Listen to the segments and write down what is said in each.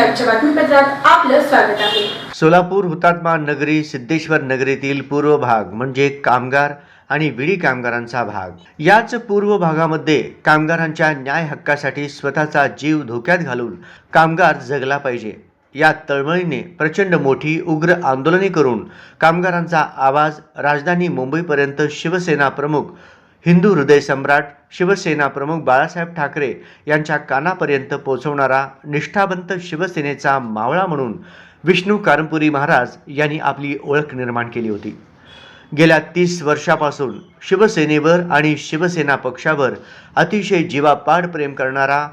आपलं स्वागत आहे. सोलापूर हुतात्मा नगरी सिद्धेश्वर नगरीतील पूर्व भाग म्हणजे कामगार आणि विडी कामगारांचा भाग. याच पूर्व भागामध्ये कामगारांच्या न्याय हक्कासाठी स्वतःचा जीव धोक्यात घालून कामगार जगला पाहिजे. या तळमळीने प्रचंड मोठी उग्र आंदोलने करून कामगारांचा आवाज राजधानी मुंबईपर्यंत शिवसेना प्रमुख हिंदू हृदय सम्राट शिवसेना प्रमुख बाळासाहेब ठाकरे यांच्या कानापर्यंत पोहोचवणारा निष्ठावंत शिवसेनेचा मावळा म्हणून विष्णू कारंपुरी महाराज यांनी आपली ओळख निर्माण केली होती. गेल्या तीस वर्षापासून शिवसेनेवर आणि शिवसेना पक्षावर अतिशय जीवापाड प्रेम करणारा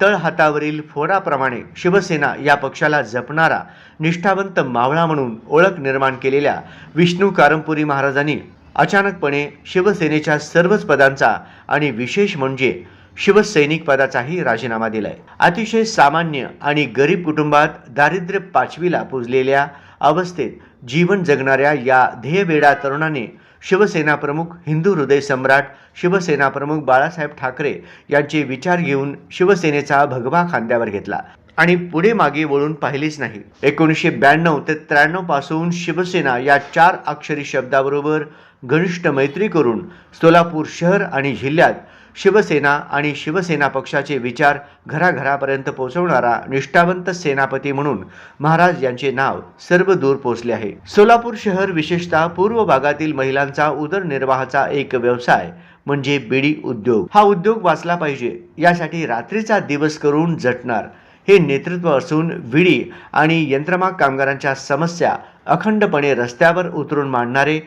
तळहातावरील फोडाप्रमाणे शिवसेना या पक्षाला जपणारा निष्ठावंत मावळा म्हणून ओळख निर्माण केलेल्या विष्णू कारंपुरी महाराजांनी अचानकपणे शिवसेनेच्या सर्वच पदांचा आणि विशेष म्हणजे शिवसैनिक पदाचाही राजीनामा दिलाय. अतिशय सामान्य आणि गरीब कुटुंबात दारिद्र्य पाचवीला पुजलेल्या अवस्थेत जीवन जगणाऱ्या या ध्येयवेडा तरुणाने शिवसेना प्रमुख हिंदू हृदय सम्राट शिवसेना प्रमुख बाळासाहेब ठाकरे यांचे विचार घेऊन शिवसेनेचा भगवा खांद्यावर घेतला. आणि पुढे मागे वळून पाहिलेच नाही. एकोणीसशे ब्याण्णव ते त्र्याण्णवपासून शिवसेना या चार अक्षरी शब्दाबरोबर घनिष्ठ मैत्री करून सोलापूर शहर आणि जिल्ह्यात शिवसेना आणि शिवसेना पक्षाचे विचार घराघरापर्यंत पोहोचवणारा निष्ठावंत सेनापती म्हणून महाराज यांचे नाव सर्व दूर पोहोचले आहे. सोलापूर शहर विशेषतः पूर्व भागातील महिलांचा उदरनिर्वाहाचा एक व्यवसाय म्हणजे बिडी उद्योग. हा उद्योग वाचला पाहिजे. यासाठी रात्रीचा दिवस करून झटणार. हे नेतृत्व असून विडी आणि यंत्रमाग कामगारांच्या समस्या अखंडपणे रस्त्यावर उतरून मांडणारे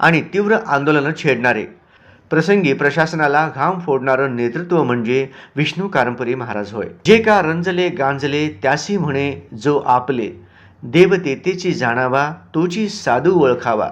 आणि तीव्र आंदोलनं छेडणारे. प्रसंगी प्रशासनाला घाम फोडणारं नेतृत्व म्हणजे विष्णू कारंपरी महाराज होय. जे का रंजले गांजले त्यासी म्हणे जो आपले. देवतेतेची जाणावा तोची साधू ओळखावा.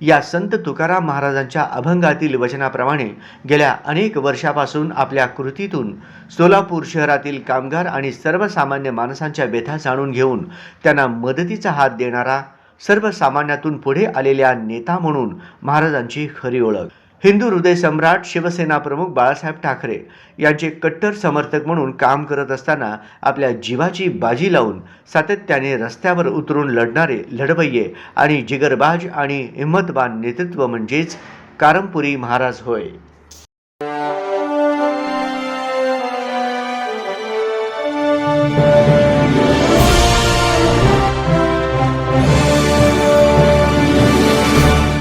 या संत तुकाराम महाराजांच्या अभंगातील वचनाप्रमाणे गेल्या अनेक वर्षापासून आपल्या कृतीतून सोलापूर शहरातील कामगार आणि सर्वसामान्य माणसांच्या व्यथा जाणून घेऊन त्यांना मदतीचा हात देणारा सर्वसामान्यातून पुढे आलेल्या नेता म्हणून महाराजांची खरी ओळख. हिंदू हृदय सम्राट शिवसेना प्रमुख बाळासाहेब ठाकरे यांचे कट्टर समर्थक म्हणून काम करत असताना आपल्या जीवाची बाजी लावून सातत्याने रस्त्यावर उतरून लढणारे लढवय्ये आणि जिगरबाज आणि हिंमतबान नेतृत्व म्हणजेच कारंपुरी महाराज होय. Thank